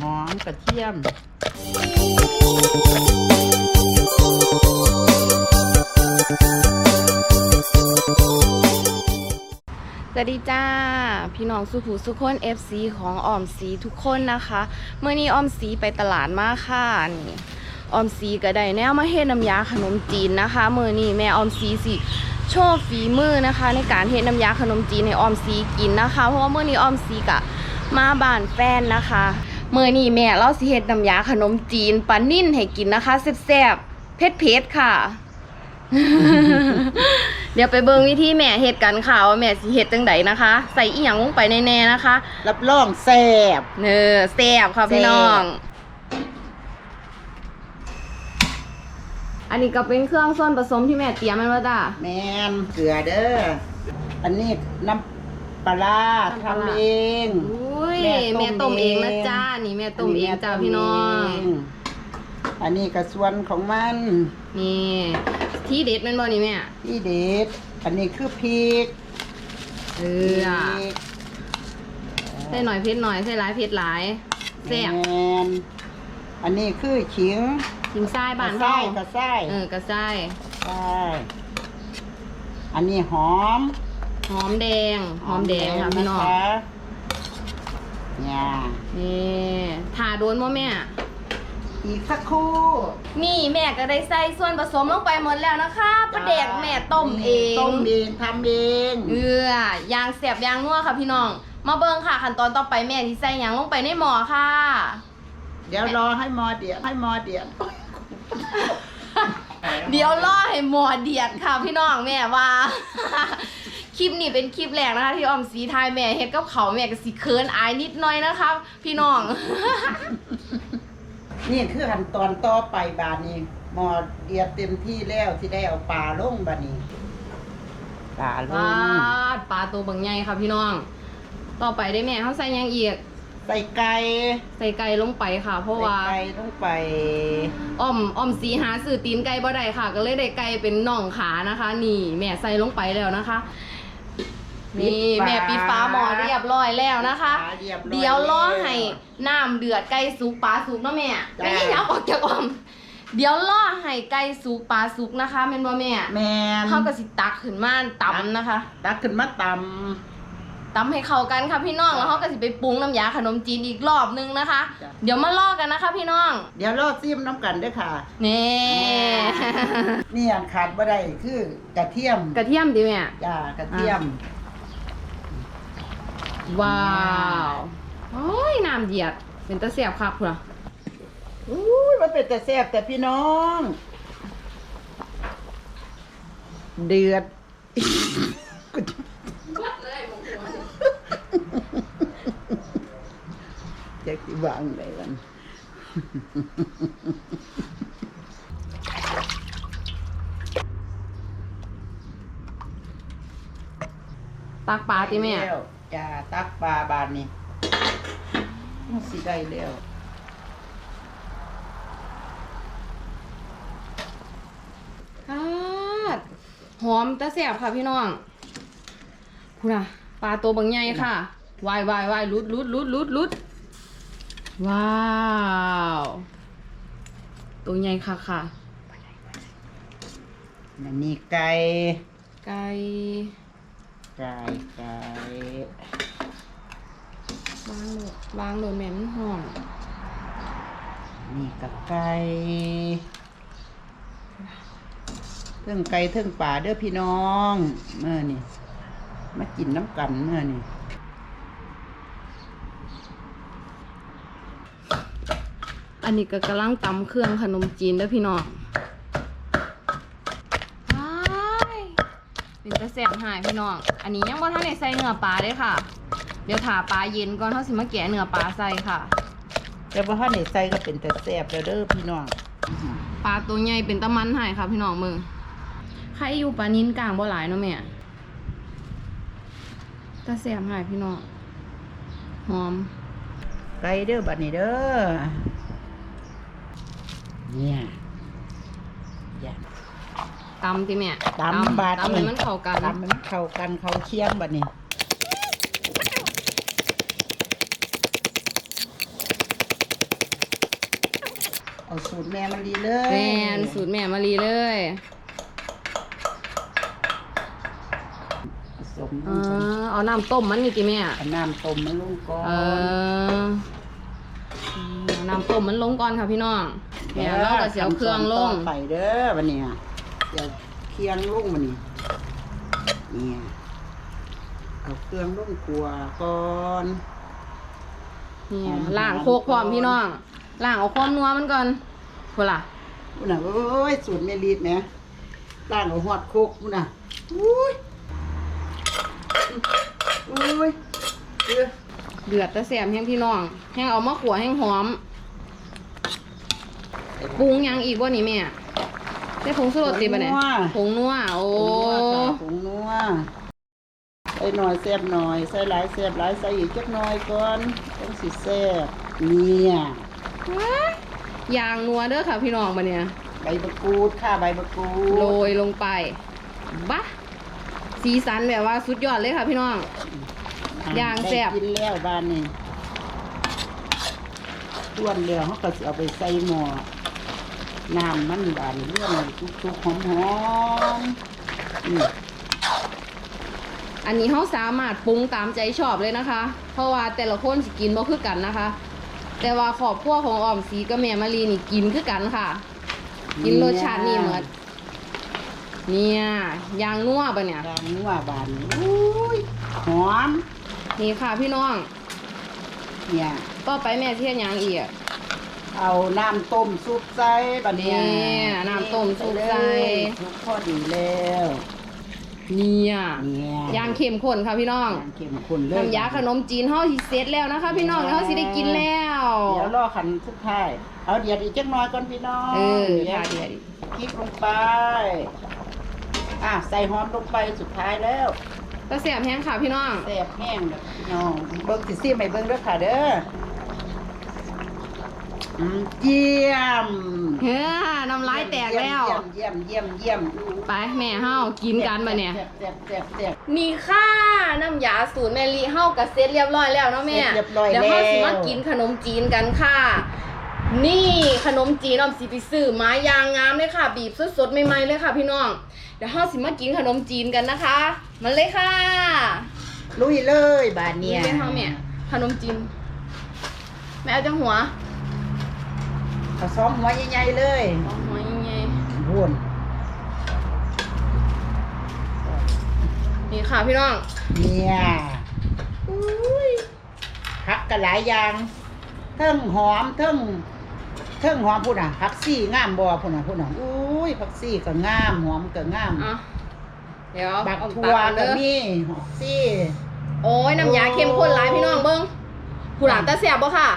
หอมกระเทียมสวัสดีจ้า พี่น้องสุภูสุขคน FC ของออมสีทุกคนนะคะเมื่อนี้ออมสีไปตลาดมาค่ะนี่ออมสีก็ได้แนวมาเฮ็ดน้ำยาขนมจีนนะคะเมื่อนี้แม่ออมสีสิโชว์ฝีมือนะคะ ในการเฮ็ดน้ำยาขนมจีนให้ออมสีกินนะคะ เพราะว่าเมื่อนี้ออมสีกะ มาบ้านแฟนนะคะเมื่อนี้แม่เราสิเฮ็ดน้ำยาขนมจีนปลานิ่นให้กินนะคะแซ่บๆเผ็ดๆค่ะ เดี๋ยวไปเบิ่งวิธีแม่เฮ็ดกันค่ะว่าแม่สิเฮ็ดจังไดนะคะ ใส่อีหยังลงไปแน่ๆนะคะ รับรองแซ่บเนอแซ่บค่ะพี่น้อง อันนี้ก็เป็นเครื่องส่วนผสมที่แม่เตรียมมันว่าจ้าแมนเกลือเด้ออันนี้น้ำปลาร้าน้ำปลาร้าทำเองอุ้ ยแม่แม่ต้ต้มมเองเอง นะจ้า นี่แม่ต้มเองจ้าพี่น้อง อันนี้กระส่วนของมันนี่ที่เด็ดแมันบ่นี่แม่ ที่เด็ด อันนี้คือพริกเออพริกใส่หน่อยเผ็ดหน่อยใส่หลายเผ็ดหลายแซ่บแมนอันนี้คือขิงกินทรายบ้านกระเฮาไส้กระไส้เออกระไส้ใช่อันนี้หอมหอมแดงหอมแดงค่ะพี่น้องะะ เนี่ย นี่ทาโดนบ่แม่ อีกสักครู่ นี่แม่ก็ได้ใส่ส่วนผสมลงไปหมดแล้วนะคะประเดกแม่ต้มเองต้มเองทำเองเอือยางแสบยางนัวค่ะพี่น้อง มาเบิ่งค่ะขั้นตอนต่อไปแม่ที่ใส่หยังลงไปในหม้อค่ะ เดี๋ยวรอให้มอเดียดให้มอเดียดเดี๋ยวรอให้หม้อเดียดค่ะพี่น้องแม่ว่า คลิปนี้เป็นคลิปแรกนะคะ ที่ออมสีทายแม่เฮ็ดกับเขาวแม่ก็สิเคินอายนิดหน่อยนะคะ พี่น้อง นี่คือขั้นตอนต่อไปบานนี้มอเดียดเต็มที่แล้วที่ได้เอาปลาลงบานนี้ปลาลปลางดปลาตัวบางใหญ่ค่ะพี่น้อง ต่อไปได้แม่เขาใส่หยังอีกใส่ไก่ใส่ไก่ลงไปค่ะ เพราะว่า ใส่ไก่ลงไป อ้อมอ้อมสีหาสื่อตีนไก่บ่ได้ค่ะ ก็เลยได้ไก่เป็นน่องขานะคะ นี่แม่ใส่ลงไปแล้วนะคะ นี่แม่ปิดฟ้าหม้อเรียบร้อยแล้วนะคะปลารีบร้อเดี๋ยวรอให้น้ำเดือดไก่สุกปลาสุกเนาะแม่จ้า ไม่ยับออกจากอ้อมเดี๋ยวรอให้ไก่สุกปลาสุกนะคะแม่นบ่แม่แมนเขาก็สิตักขึ้นมาตำนะคะตักขึ้นมาตตำให้เข้ากันค่ะพี่น้องแล้วเขาก็สิไปปรุงน้ำยาขนมจีนอีกรอบนึงนะคะจ้ะเดี๋ยวมาลอกกันนะคะ พี่น้องำเดี๋ยวรอซิมน้ำกันเด้วยค่ะ นี่นี่อันขาดบ่ได้คือกระเทียมกระเทียมดิแม่ จ้ากระเทียม ว้าวโอ้ยน้ำเดียด เป็นตะเสียบคักพุ่นอะอุ้ยมันเป็นแต่แซ่บแต่พี่น้อง เดือด จะสิวางได้วันตักปลาติแม่ แล้ว จ้าตักปลาบานนี้มันสิได้แล้วคาดหอมตะเสียบค่ะพี่น้องพุ่นอะปลาตัวบางใหญ่ค่ะวายวายวายลุดลุดลุดลุดลุดว้าว ตัวใหญ่ค่ะค่ะอันนี้ไก่ไก่ ไก่ไก่วางโดดวางโดดแม่มันหอมนี่กับไก่เทิงไก่เทิงป่าเด้อพี่น้องเมื่อนี่มากินน้ำกันเมื่อนี่อันนี้ก็กำลังตำเครื่องขนมจีนเด้อพี่น้องว้าย เป็นตะแสบหายพี่น้อง อันนี้ยังบ่ทันได้ใส่เนื้อปลาเด้ค่ะ เดี๋ยวถาปลาเย็นก่อนเฮาสิมาแกะเนื้อปลาใส่ค่ะ แต่ว่าถ้าในใส่ก็เป็นแต่แซ่บแล้วเด้อพี่น้องปลาตัวใหญ่เป็นตะมันหายค่ะ พี่น้องมึงใครอยู่ปลานิ้นกลางบ่หลายเนาะแม่ตะแสบหายพี่น้องหอมไก่เด้อบัดนี้เด้อเนี่ยอย่า ตำที่แม่ตำบาดตำให้มันเข่ากันตำมันเข่ากันเขาเคี่ยงบะนี้เอาสูตรแม่มารีเลยแม่สูตรแม่มารีเลยสมเออเอาน้ำต้มมันนี่ติแม่เอาน้ำต้มมันลงก่อนเอาน้ำต้มมันลงก่อนค่ะพี่น้องแม่เราก็เสียวเครื่องลงไปเด้อวันนี้ ยเดี๋ยวเคียงลงวันนี้เนี่ยเอาเครื่องลงกลัวก่อนนี่หอมล่างโคกพร้อมพี่น้องล่างเอาความนัวมันก่อนพูล่ะพุ่นน่ะโอ้ยสูตรแม่รีดแหมล่างเอาหอดโคกพุ่นน่ะอุ้ยอุ้ยเด้อเดือดแต่แสบแห้งพี่น้องแห้งเอามาขัวแห้งหอมปรุงหยังอีกบ่นี่แม่ ได้ผงสุรสติบ่เนี่ยผงนัวโอ้ผงนัวใส่หน่อยแซ่บหน่อยใส่หลายแซ่บหลายใส่อีกจักหน่อยก่อนต้องสิแซ่บเนี่ยยางนัวเด้อค่ะพี่น้องบ่เนี่ย ใบมะกรูดค่ะใบมะกรูดโรยลงไปบะสีสันแบบว่าสุดยอดเลยค่ะพี่น้องย่างแซ่บ ได้กินแล้วบ้านนี่ต้วนเดียวเขาก็จะเอาไปใส่หม้อ น้ำมันบานเรื่องทุกๆหอมๆอืมอันนี้เขาสามารถปรุงตามใจชอบเลยนะคะ เพราะว่าแต่ละคนสิกินบ่คือกันนะคะ แต่ว่าขอบครัวของออมสีกับแม่มารีนี่กินคือกันค่ะ กินรสชาตินี่เหมือนเนี่ยยางนัวปะเนี่ยยางนัวบานอุ้ยหอมนี่ค่ะพี่น้อง เนี่ยต่อไปแม่เทียนยางอีก เอาน้ำต้มซุปใส่บัดเนี้ยเนี่ยน้ำต้มซุปใส่ ซุปพอดีแล้วเนี่ยเนี่ยยางเข้มข้นค่ะพี่น้องยางเข้มข้นเลยน้ำยาขนมจีนเฮาสิเสร็จแล้วนะคะ พี่น้องเฮาสิได้กินแล้ว เดี๋ยวรอขันสุดท้ายเอาเดี๋ยวอีกจักหน่อยก่อนพี่น้องเออดี๋ยวค่ะเดี๋ยวดิพริกลงไปอะใส่หอมลงไปสุดท้ายแล้วตะเสียบแห้งค่ะพี่น้องแซ่บแห้งแบบพี่น้องเบิ้งสิซี่ไม่เบิ้งเด้อค่ะเด้อ อืมเยี่ยมเฮ้อน้ำลายแตกแล้ว เยี่ยมเยี่ยมเยี่ยมเยี่ยมไปแม่เฮากินกันมาเนี่ย แซ่บแซ่บแซ่บแซ่บ นี่ค่ะ น้ำยาสูตรแมลี่เฮากับเซตเรียบร้อยแล้วเนาะแม่เสร็จเรียบร้อยเดี๋ยวเฮาแล้วสิมากินขนมจีนกันค่ะ นี่ขนมจีนออมสิไปซื้อมายางงามเลยค่ะ บีบสดๆใหม่ๆเลยค่ะ พี่น้อง เดี๋ยวเฮาสิมากินขนมจีนกันนะคะ มาเลยค่ะลุยเลยบาดเนี่ยนี่เฮาแม่ขนมจีน แม่เอาจังหัว เอาซ้อมหัวใหญ่ๆเลยเอาหัวยังไงวนนี่ค่ะพี่น้องเนี่ยอุ้ยผักกันหลายอย่างเทิงหอมเทิงเทิงหอมพุ่นอะผักซี่งามบ่พุ่นอะพุ่นอะอุ้ยผักซี่ก็งามหอมก็งามอะเดี๋ยวบักเอาทั่วตัก็เด้อมีผักซี่ โอ้ยน้ำยาเข้มข้นหลายพี่น้องเบิ้งผู้หลานตาแสบบ่ค่ะ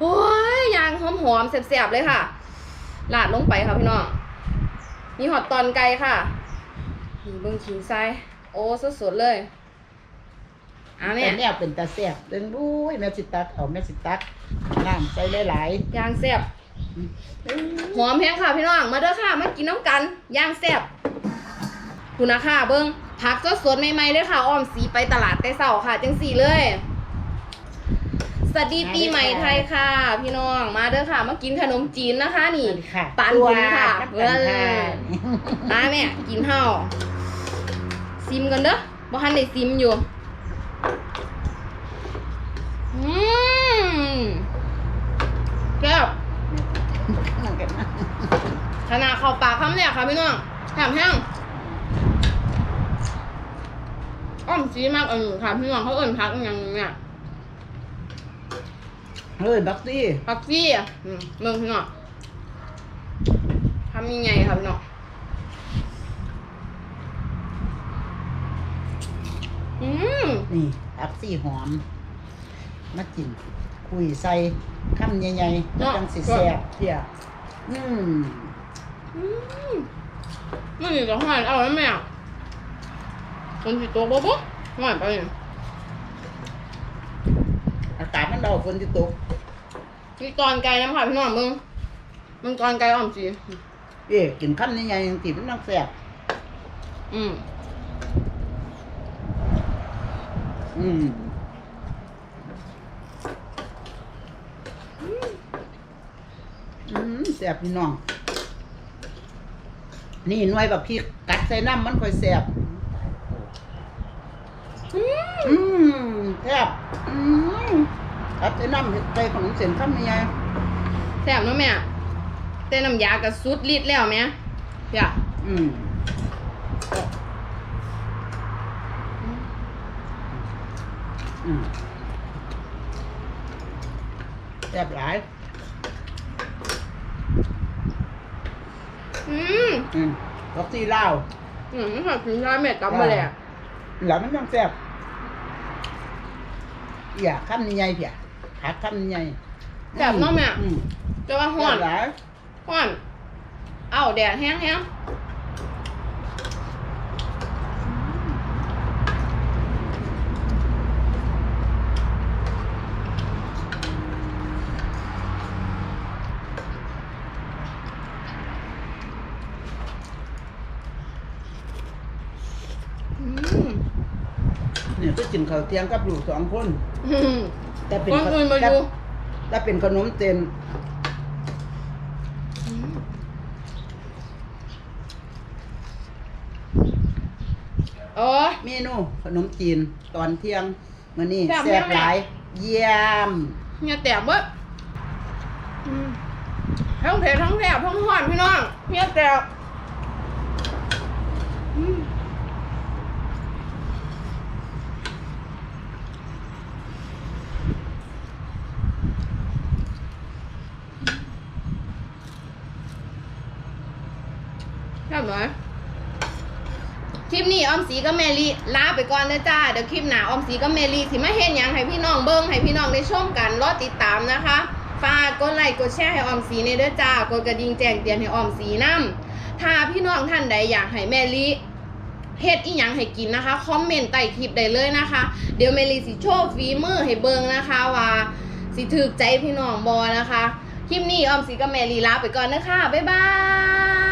โอ้ย ยางหอมหอมๆแสบๆเลยค่ะลาดลงไปค่ะพี่น้องนี่หอดตอนไก่ค่ะนี่เบิ้งขิงไส้โอ้สดๆเลยอะแม่แต่แนวเป็นตาแซ่บเดินบุ้ยแม่สิตักเอาแม่สิตักน้ำใส่หลายยางแสบๆหอมแห้งค่ะพี่น้องมาเด้อค่ะมากินน้ำกันยางแสบคุณนะค่ะเบิ้งผักสดๆใหม่ๆเลยค่ะอ้อมสีไปตลาดแต่เสาค่ะจังสีเลย สวัสดีปีใหม่ไทยค่ะ พี่น้องมาเด้อค่ะ มากินขนมจีนนะคะ นี่ค่ะปานบุญค่ะตัวน้ำตาลค่ะมาแม่กินเฮาซิมกันเด้อบ่ทันได้ซิมอยู่อืมแก้วขนาดเข้าปากคำเนี่ยค่ะพี่น้องแถมแห้งอ้อมซีมากเออค่ะพี่น้องเขาเอิ่นพักอหย่างเนี่ย เฮ้ยบักซี่ผักซี่อะอืมเมืองพี่น้องทำยังไงครับพี่น้องอืมนี่บักซี่หอม มากิน คุยใส่คำใหญ่ๆแล้วจังสิแซ่บเที่ยอืมอืมไม่ดีจะหายเอาแล้วแม่คนสิตัวบ๊อบหายไปเนี่ย อากาศมันเดาฝนที่ตกมีกรอนไก่น้ำค่ะพี่น้องมึงมึงกรอนไก่อ่อมจีเอ๊ะกินคำใหญ่ๆจังสิมันต้องแซ่บอืมอืมอืมแซ่บพี่น้อง นี่หน่วยแบบพริกกัดใส่น้ำมันค่อยแซ่บอืมอื มแซ่บอืมกัดใส่น้ำเห็ดใส่ขนมเส้นข้ามยังไงแซ่บเนาะแม่แต่น้ำยาก็สุดฤทธิ์แล้วแม่อย่าอืมอืมแซ่บหลาย อืมอืมรสตีเหล้าวอืมค่ะกินได้แม่กำมาแล้ว แล้วมันยังแซ่บ อย่าข้ามใหญ่ๆเพียหักข้ามใหญ่แซ่บเนาะแม่ อืมแต่ว่าฮ้แซ่อบนหลายฮ้อน เอ้าแดดแห้งแห้งอืม เขาเทียงกับอยู่สองคนแต่เป็นคนอื่นมาแต่ดูแต่เป็นขนมเต็นโอ้ยเมนูขนมจีนตอนเที่ยงมื้อนี้แซ่บแซ่บหลาย เยี่ยมเนี่ยแตกเบิดอืมทั้งเผ็ดทั้งแซ่บทั้งหวานพี่น้องเนี่ยแตกอืมแซ่บไหมคลิปนี้ อมสีกับแมรี่ลาไปก่อนเลยจ้าเดี๋ยวคลิปหน้าออมสีกับแมรี่สิมาเห็นยังให้พี่น้องเบิ้งให้พี่น้องได้ชมกันรอติดตามนะคะฝากกดไลค์กดแชร์ให้ออมสีในเด้อจ้ากดกระดิ่งแจ้งเตือนให้ออมสีนํถ้าพี่น้องท่านใดอยากให้แมรี่เฮ็ดอีหยังให้กินนะคะ คอมเมนต์ใต้คลิปได้เลยนะคะ เดี๋ยวแมรี่สิโชว์ฝีมือให้เบิงนะคะว่าสิถูกใจพี่น้องบอนะคะ คลิปนี้ออมสีกับแมรี่ลาไปก่อนนะคะ บ๊ายบาย